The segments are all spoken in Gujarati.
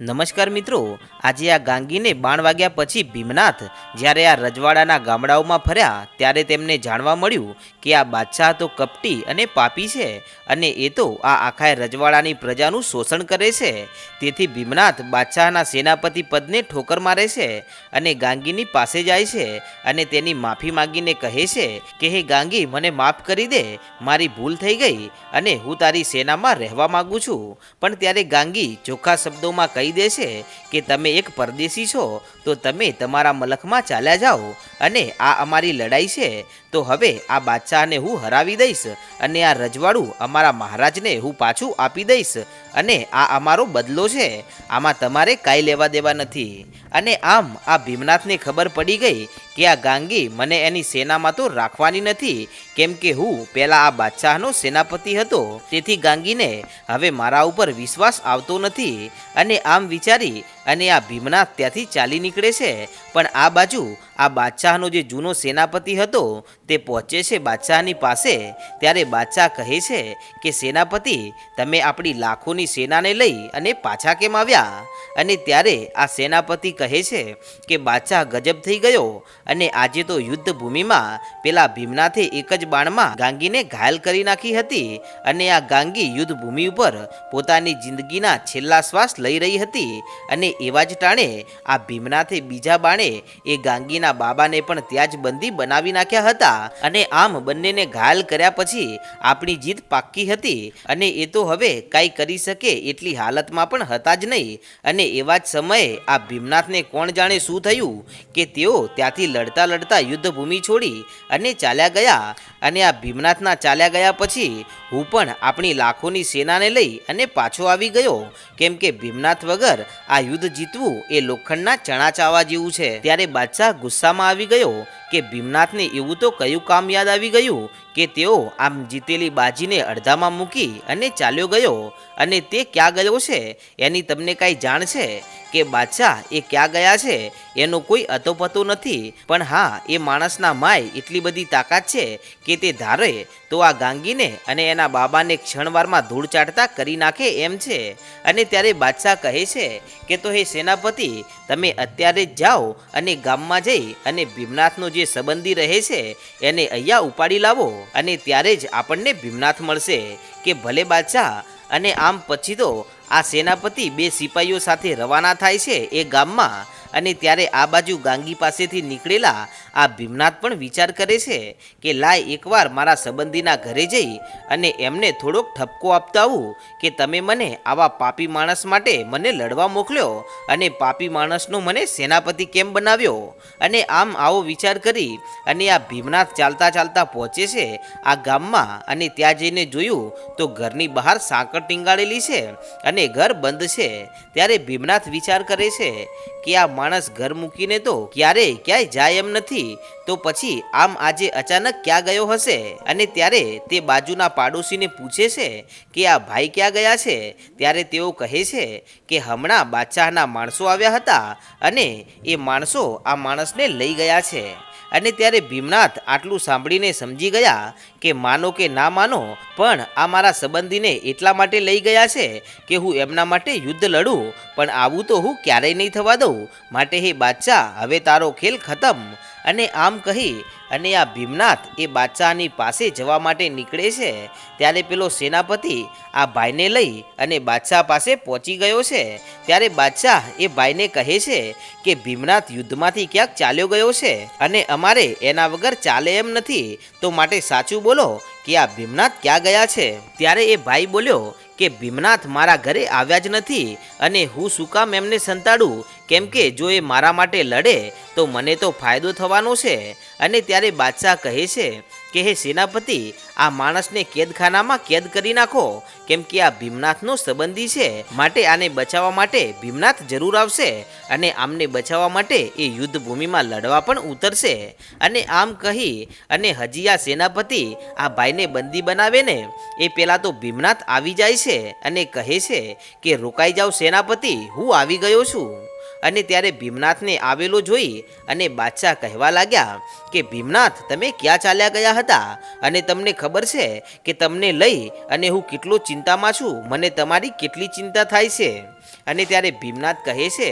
નમસ્કાર મિત્રો, આજે આ ગાંગીને બાણ વાગ્યા પછી ભીમનાથ જ્યારે આ રજવાડાના ગામડાઓમાં ફર્યા ત્યારે તેમને જાણવા મળ્યું કે આ બાદશાહ તો કપટી અને પાપી છે અને એ તો આ આખા રજવાડાની પ્રજાનું શોષણ કરે છે. તેથી ભીમનાથ બાદશાહના સેનાપતિ પદને ઠોકર મારે છે અને ગાંગીની પાસે જાય છે અને તેની માફી માંગીને કહે છે કે, હે ગાંગી, મને માફ કરી દે, મારી ભૂલ થઈ ગઈ અને હું તારી સેનામાં રહેવા માગું છું. પણ ત્યારે ગાંગી ચોખ્ખા શબ્દોમાં કહી દે દેશે કે તમે એક પરદેશી છો, તો તમે તમારા મલખમાં ચાલ્યા જાઓ અને આ અમારી લડાઈ છે. તો હવે આ બાદશાહને હું હરાવી દઈશ અને આ રજવાડું અમારા મહારાજને હું પાછું આપી દઈશ અને આ અમારો બદલો છે. આમાં તમારે કાંઈ લેવા દેવા નથી. અને આમ આ ભીમનાથને ખબર પડી ગઈ કે આ ગાંગી મને એની સેનામાં તો રાખવાની નથી, કેમ કે હું પહેલાં આ બાદશાહનો સેનાપતિ હતો. તેથી ગાંગીને હવે મારા ઉપર વિશ્વાસ આવતો નથી અને આમ વિચારી અને આ ભીમનાથ ત્યાંથી ચાલી નીકળે છે. પણ આ બાજુ આ બાદશાહનો જે જૂનો સેનાપતિ હતો, તે પહોંચે છે બાદશાહની પાસે. ત્યારે બાદશાહ કહે છે કે, સેનાપતિ, તમે આપણી લાખોની સેનાને લઈ અને પાછા કેમ આવ્યા? અને ત્યારે આ સેનાપતિ કહે છે કે, બાદશાહ ગજબ થઈ ગયો અને આજે તો યુદ્ધ ભૂમિમાં પેલા ભીમનાથે એક જ બાણમાં ગાંગીને ઘાયલ કરી નાખી હતી અને આ ગાંગી યુદ્ધ ભૂમિ ઉપર પોતાની જિંદગીના છેલ્લા શ્વાસ લઈ રહી હતી અને એવા જ ટાણે આ ભીમનાથે બીજા બાણે એ ગાંગીના બાબાને પણ ત્યાં જ બંદી બનાવી નાખ્યા હતા. અને આમ બંનેને ઘાયલ કર્યા પછી આપણી જીત પાક્કી હતી. અને એ તો હવે કાંઈ કરી શકે એટલી હાલતમાં પણ હતા જ નહીં. અને એવા જ સમયે આ ભીમનાથને કોણ જાણે શું થયું કે તેઓ ત્યાંથી લડતા લડતા યુદ્ધભૂમિ છોડી અને ચાલ્યા ગયા. અને આ ભીમનાથના ચાલ્યા ગયા પછી હું પણ આપણી લાખોની સેનાને લઈ અને પાછો આવી ગયો. કેમ કે ભીમનાથ વગર આ યુદ્ધ જીતવું એ લોખંડના ચણા ચાવા જેવું છે. ત્યારે બાદશાહ ગુસ્સામાં આવી ગયો કે ભીમનાથને એવું તો કયું કામ યાદ આવી ગયું કે તેઓ આમ જીતેલી બાજીને અડધામાં મૂકી અને ચાલ્યો ગયો. અને તે ક્યાં ગયો છે? એની તમને કાંઈ જાણ છે? કે બાદશાહ, એ ક્યાં ગયા છે? એનો કોઈ અતોપતો નથી. પણ હા, એ માણસના માય એટલી બધી તાકાત છે કે તે ધારે તો આ ગાંગીને અને એના બાબાને ક્ષણવારમાં ધૂળ ચાટતા કરી નાખે એમ છે. અને ત્યારે બાદશાહ કહે છે કે, તો હે સેનાપતિ, તમે અત્યારે જ જાઓ અને ગામમાં જઈ અને ભીમનાથનો જે સંબંધી રહે છે, એને અહીંયા ઉપાડી લાવો. અને ત્યારે જ આપણને ભીમનાથ મળશે. કે ભલે બાદશાહ, અને આમ પછી તો આ સેનાપતિ બે સિપાહીઓ સાથે રવાના થાય છે એ ગામમાં અને ત્યારે આ બાજુ ગાંગી પાસેથી નીકળેલા આ ભીમનાથ પણ વિચાર કરે છે કે લાય એકવાર મારા સંબંધીના ઘરે જઈ અને એમને થોડોક ઠપકો આપતા આવું કે તમે મને આવા પાપી માણસ માટે મને લડવા મોકલ્યો અને પાપી માણસનો મને સેનાપતિ કેમ બનાવ્યો? અને આમ આવો વિચાર કરી અને આ ભીમનાથ ચાલતા ચાલતા પહોંચે છે આ ગામમાં અને ત્યાં જઈને જોયું તો ઘરની બહાર સાંકળ ટીંગાળેલી છે અને ઘર બંધ છે. ત્યારે ભીમનાથ વિચાર કરે છે કે આ માણસ ઘર મૂકીને તો ક્યારેય ક્યાંય જાય એમ નથી, તો પછી આમ આજે અચાનક ક્યાં ગયો હશે? અને ત્યારે તે બાજુના પાડોશીને પૂછે છે કે આ ભાઈ ક્યાં ગયા છે? ત્યારે તેઓ કહે છે કે હમણાં બાદશાહના માણસો આવ્યા હતા અને એ માણસો આ માણસને લઈ ગયા છે. અને ત્યારે ભીમનાથ આટલું સાંભળીને સમજી ગયા કે માનો કે ના માનો, પણ આ મારા સંબંધીને એટલા માટે લઈ ગયા છે કે હું એમના માટે યુદ્ધ લડું, પણ આવું તો હું ક્યારેય નહીં થવા દઉં. માટે હે બાદશાહ, હવે તારો ખેલ ખતમ. અને આમ કહી, અને આ ભીમનાથ એ બાદશાહની પાસે જવા માટે નીકળે છે? ત્યારે પેલો સેનાપતિ આ ભાઈને લઈ અને બાદશાહ પાસે પહોંચી ગયો છે. ત્યારે બાદશાહ એ ભાઈને કહે છે કે, ભીમનાથ યુદ્ધમાંથી ક્યાંક ચાલ્યો ગયો છે અને અમારે એના વગર ચાલે એમ નથી. તો માટે સાચું બોલો કે આ ભીમનાથ ક્યાં ગયા છે? ત્યારે એ ભાઈ બોલ્યો કે, ભીમનાથ મારા ઘરે આવ્યા જ નથી અને હું શું કામ એમને સંતાડું? કેમ કે જો એ મારા માટે લડે, તો મને તો ફાયદો થવાનો છે. અને ત્યારે બાદશાહ કહે છે કે, હે સેનાપતિ, આ માણસને કેદખાનામાં કેદ કરી નાખો. કેમ કે આ ભીમનાથનો સંબંધી છે. માટે આને બચાવવા માટે ભીમનાથ જરૂર આવશે. અને આમને બચાવવા માટે એ યુદ્ધ ભૂમિમાં લડવા પણ ઉતરશે. અને આમ કહી, અને હજી આ સેનાપતિ આ ભાઈને બંદી બનાવે ને, એ પહેલાં તો ભીમનાથ આવી જાય છે. અને કહે છે કે, રોકાઈ જાઓ સેનાપતિ, હું આવી ગયો છું. અને ત્યારે ભીમનાથને આવેલો જોઈ અને બાદશાહ કહેવા લાગ્યા કે, ભીમનાથ, તમે ક્યાં ચાલ્યા ગયા હતા? અને તમને ખબર છે કે તમને લઈ અને હું કેટલો ચિંતામાં છું? મને તમારી કેટલી ચિંતા થાય છે? અને ત્યારે ભીમનાથ કહે છે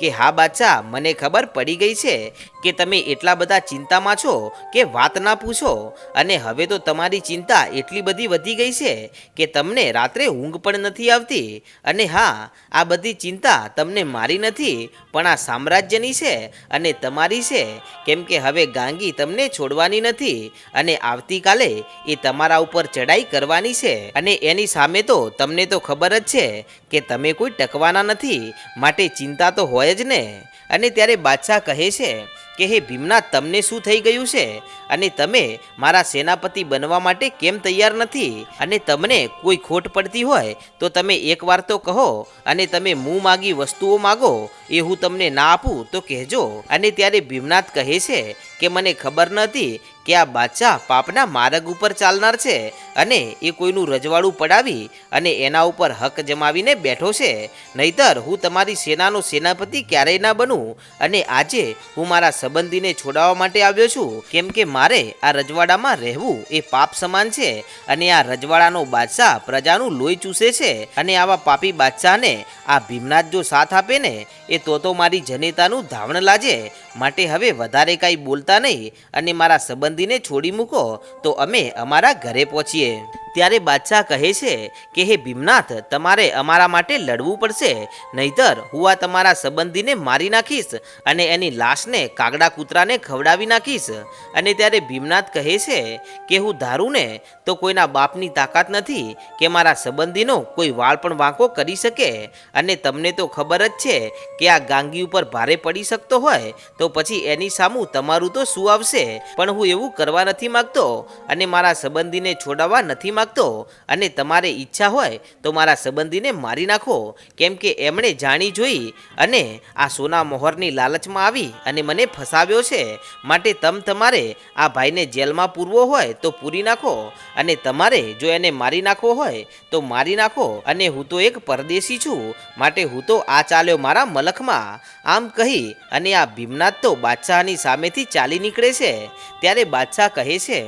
કે, હા બાદશાહ, મને ખબર પડી ગઈ છે કે તમે એટલા બધા ચિંતામાં છો કે વાત ના પૂછો. અને હવે તો તમારી ચિંતા એટલી બધી વધી ગઈ છે કે તમને રાત્રે ઊંઘ પણ નથી આવતી. અને હા, આ બધી ચિંતા તમને મારી નથી, પણ આ સામ્રાજ્યની છે અને તમારી છે. કેમ કે હવે ગાંગી તમને છોડવાની નથી અને આવતીકાલે એ તમારા ઉપર ચડાઈ કરવાની છે. અને એની સામે તો તમને તો ખબર જ છે કે તમે કોઈ ટકવાના નથી. માટે ચિંતા તો હોય જ ને. અને ત્યારે બાદશાહ કહે છે કે, હે ભીમનાથ, તમને શું થઈ ગયું છે? અને તમે મારા સેનાપતિ બનવા માટે કેમ તૈયાર નથી? અને તમને કોઈ ખોટ પડતી હોય, તો તમે એકવાર તો કહો, અને તમે મું માગી વસ્તુઓ માગો, એ હું તમને ના આપું, તો કહેજો. અને ત્યારે ભીમનાથ કહે છે કે, મને ખબર નહોતી કે આ બાદશાહ પાપના માર્ગ ઉપર ચાલનાર છે, અને એ કોઈનું રજવાડું પડાવી, અને એના ઉપર હક જમાવીને બેઠો છે. નહીતર હું તમારી સેનાનો સેનાપતિ ક્યારેય ના બનું, અને આજે હું મારા સંબંધીને છોડાવવા માટે આવ્યો છું. કેમ કે મારે આ રજવાડામાં રહેવું એ પાપ સમાન છે અને આ રજવાડાનો બાદશાહ પ્રજાનું લોહી ચૂસે છે અને આવા પાપી બાદશાહને આ ભીમનાથ જો સાથ આપે ને, એ તો તો મારી જનેતાનું ધાવણ લાજે માટે હવે વધારે કાંઈ બોલતા નહીં અને મારા સંબંધીને છોડી મૂકો, તો અમે અમારા ઘરે પહોંચીએ. ત્યારે બાદશાહ કહે છે કે, હે ભીમનાથ, તમારે અમારા માટે લડવું પડશે. નહીતર હું આ તમારા સંબંધીને મારી નાખીશ અને એની લાશને કાગડા કૂતરાને ખવડાવી નાખીશ. અને ત્યારે ભીમનાથ કહે છે કે, હું ધારું ને તો કોઈના બાપની તાકાત નથી કે મારા સંબંધીનો કોઈ વાળ પણ વાંકો કરી શકે. અને તમને તો ખબર જ છે કે આ ગાંગી ઉપર ભારે પડી શકતો હોય, તો પછી એની સામું તમારું તો શું આવશે? પણ હું એવું કરવા નથી માંગતો અને મારા સંબંધીને છોડાવવા નથી માંગતો અને તમારે ઈચ્છા હોય તો મારા સંબંધીને મારી નાખો. કેમ કે એમણે જાણી જોઈ અને આ સોના મોહરની લાલચમાં આવી અને મને ફસાવ્યો છે. માટે તમ તમારે આ ભાઈને જેલમાં પૂરવો હોય તો પૂરી નાખો અને તમારે જો એને મારી નાખવો હોય તો મારી નાખો અને હું તો એક પરદેશી છું. માટે હું તો આ ચાલ્યો મારા મલખમાં. આમ કહી અને આ ભીમનાથ તો બાદશાહની સામેથી ચાલી નીકળે છે. ત્યારે બાદશાહ કહે છે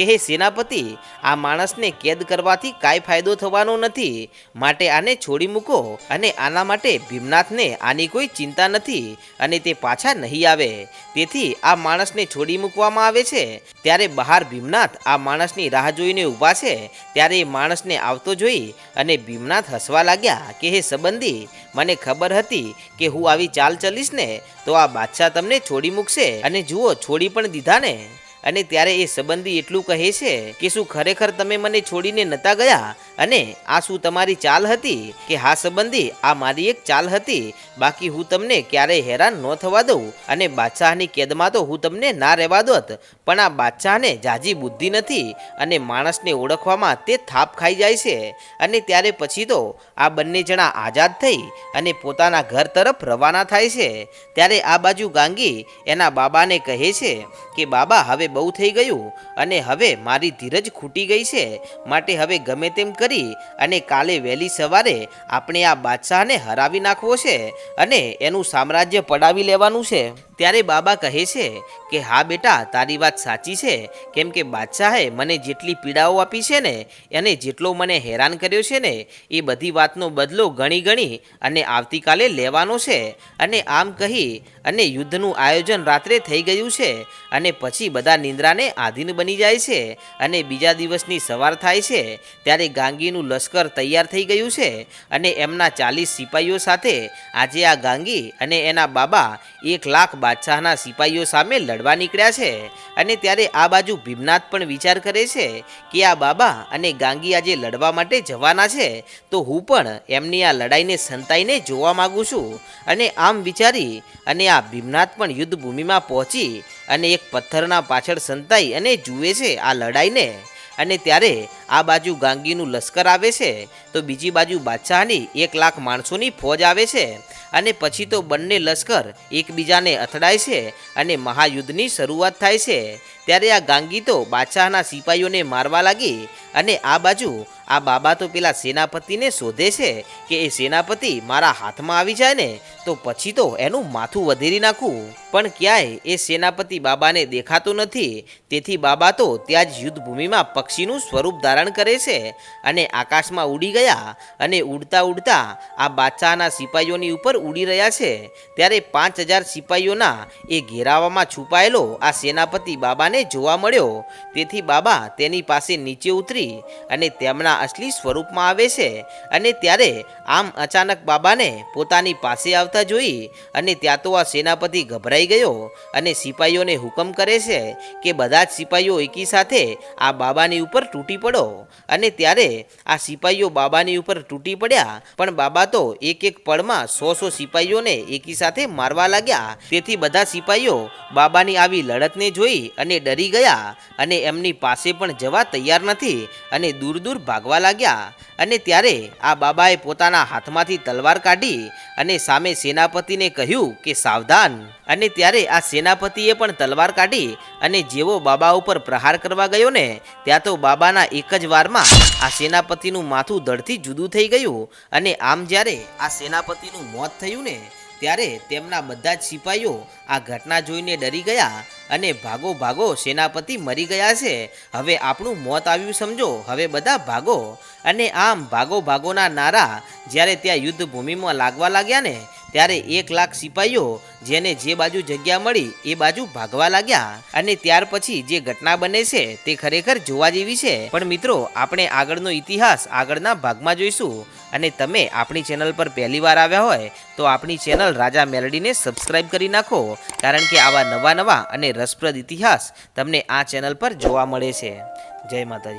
કે હે સેનાપતિ, આ માણસને કેદ કરવાથી કાંઈ ફાયદો થવાનો નથી. માટે આને છોડી મૂકો અને આના માટે ભીમનાથને આની કોઈ ચિંતા નથી અને તે પાછા નહીં આવે. તેથી આ માણસને છોડી મૂકવામાં આવે છે. ત્યારે બહાર ભીમનાથ આ માણસની રાહ જોઈને ઊભા છે. ત્યારે એ માણસને આવતો જોઈ અને ભીમનાથ હસવા લાગ્યા કે હે સંબંધી, મને ખબર હતી કે હું આવી ચાલ ચલીશ ને, તો આ બાદશાહ તમને છોડી મૂકશે. અને જુઓ, છોડી પણ દીધા ને. અને ત્યારે એ સંબંધી એટલું કહે છે કે શું ખરેખર તમે મને છોડીને નતા ગયા? અને આ શું તમારી ચાલ હતી? કે હા સંબંધી, આ મારી એક ચાલ હતી. બાકી હું તમને ક્યારેય હેરાન ન થવા દઉં અને બાદશાહની કેદમાં તો હું તમને ના રહેવા દોત. પણ આ બાદશાહને જાજી બુદ્ધિ નથી અને માણસને ઓળખવામાં તે થાપ ખાઈ જાય છે. અને ત્યારે પછી તો આ બંને જણા આઝાદ થઈ અને પોતાના ઘર તરફ રવાના થાય છે. ત્યારે આ બાજુ ગાંગી એના બાબાને કહે છે કે, બાબા, હવે બહુ થઈ ગયું અને હવે મારી ધીરજ ખૂટી ગઈ છે. માટે હવે ગમે તેમ કરી અને કાલે વહેલી સવારે આપણે આ બાદશાહને હરાવી નાખવો છે અને એનું સામ્રાજ્ય પડાવી લેવાનું છે. ત્યારે બાબા કહે છે કે, હા બેટા, તારી વાત સાચી છે. કેમ કે બાદશાહે મને જેટલી પીડાઓ આપી છે ને અને જેટલો મને હેરાન કર્યો છે ને, એ બધી વાતનો બદલો ગણી ગણી અને આવતીકાલે લેવાનો છે. અને આમ કહી અને યુદ્ધનું આયોજન રાત્રે થઈ ગયું છે અને પછી બધા નિંદ્રાને આધીન બની જાય છે અને બીજા દિવસની સવાર થાય છે, ત્યારે ગાંગીનું લશ્કર તૈયાર થઈ ગયું છે અને એમના ચાલીસ સિપાહીઓ સાથે આજે આ ગાંગી અને એના બાબા એક લાખ બાદશાહના સિપાહીઓ સામે લડવા નીકળ્યા છે અને ત્યારે આ બાજુ ભીમનાથ પણ વિચાર કરે છે કે આ બાબા અને ગાંગી આજે લડવા માટે જવાના છે, તો હું પણ એમની આ લડાઈને સંતાઈને જોવા માગું છું અને આમ વિચારી અને આ ભીમનાથ પણ યુદ્ધ ભૂમિમાં પહોંચી અને એક પથ્થરના પાછળ સંતાઈ અને જુએ છે આ લડાઈને. અને ત્યારે આ બાજુ ગાંગીનું લશ્કર આવે છે, તો બીજી બાજુ બાદશાહની એક લાખ માણસોની ફોજ આવે છે. અને પછી તો બંને લશ્કર એકબીજાને અથડાય છે અને મહાયુદ્ધની શરૂઆત થાય છે. ત્યારે આ ગાંગી તો બાદશાહના સિપાહીઓને મારવા લાગી અને આ બાજુ આ બાબા તો પેલા સેનાપતિને શોધે છે કે એ સેનાપતિ મારા હાથમાં આવી જાય ને, તો પછી તો એનું માથું વધેરી નાખું. પણ ક્યાંય એ સેનાપતિ બાબાને દેખાતો નથી. તેથી બાબા તો ત્યાં જ યુદ્ધભૂમિમાં પક્ષીનું સ્વરૂપ ધારણ કરે છે અને આકાશમાં ઉડી ગયા અને ઉડતા ઉડતા આ બાદશાહના સિપાહીઓની ઉપર ઉડી રહ્યા છે. ત્યારે પાંચ હજાર સિપાહીઓના એ ઘેરાવામાં છુપાયેલો આ સેનાપતિ બાબાને જોવા મળ્યો. તેથી બાબા તેની પાસે નીચે ઉતરી અને તેમના અસલી સ્વરૂપમાં આવે છે અને ત્યારે આમ અચાનક બાબાને પોતાની પાસે આવતા જોઈ અને ત્યાં તો આ સેનાપતિ ગભરાઈ ગયો અને સિપાહીઓને હુકમ કરે છે કે બધા જ સિપાહીઓ એકી સાથે આ બાબાની ઉપર તૂટી પડો. અને ત્યારે આ સિપાહીઓ બાબાની ઉપર તૂટી પડ્યા, પણ બાબા તો એક એક પળમાં સો સો સિપાહીઓને એકી સાથે મારવા લાગ્યા. તેથી બધા સિપાહીઓ બાબાની આવી લડતને જોઈ અને ડરી ગયા અને એમની પાસે પણ જવા તૈયાર નથી અને દૂર દૂર ભાગવા લાગ્યા. અને ત્યારે આ બાબાએ પોતાના હાથમાંથી તલવાર કાઢી અને સામે સેનાપતિને કહ્યું કે સાવધાન. અને ત્યારે આ સેનાપતિએ પણ તલવાર કાઢી અને જેવો બાબા ઉપર પ્રહાર કરવા ગયો ને ત્યાં તો બાબાના એક જ વારમાં આ સેનાપતિનું માથું ધડથી જુદું થઈ ગયું અને આમ જ્યારે આ સેનાપતિનું મોત થયું ને ત્યારે તેમના બધા જ સિપાહીઓ આ ઘટના જોઈને ડરી ગયા અને ભાગો ભાગો સેનાપતિ મરી ગયા છે. હવે આપણું મોત આવ્યું સમજો. હવે બધા ભાગો. અને આમ ભાગો ભાગોના નારા જ્યારે ત્યાં યુદ્ધ ભૂમિમાં લાગવા લાગ્યા ને ત્યારે એક લાખ સિપાહીઓ જેને જે બાજુ જગ્યા મળી એ બાજુ ભાગવા લાગ્યા અને ત્યાર પછી જે ઘટના બને છે તે ખરેખર જોવા જેવી છે. પણ મિત્રો, આપણે આગળનો ઇતિહાસ આગળના ભાગમાં જોઈશું અને તમે આપણી ચેનલ પર પહેલી વાર આવ્યા હોય તો આપણી ચેનલ રાજા મેલડીને સબસ્ક્રાઇબ કરી નાખો, કારણ કે આવા નવા નવા અને રસપ્રદ ઇતિહાસ તમને આ ચેનલ પર જોવા મળે છે. જય માતાજી.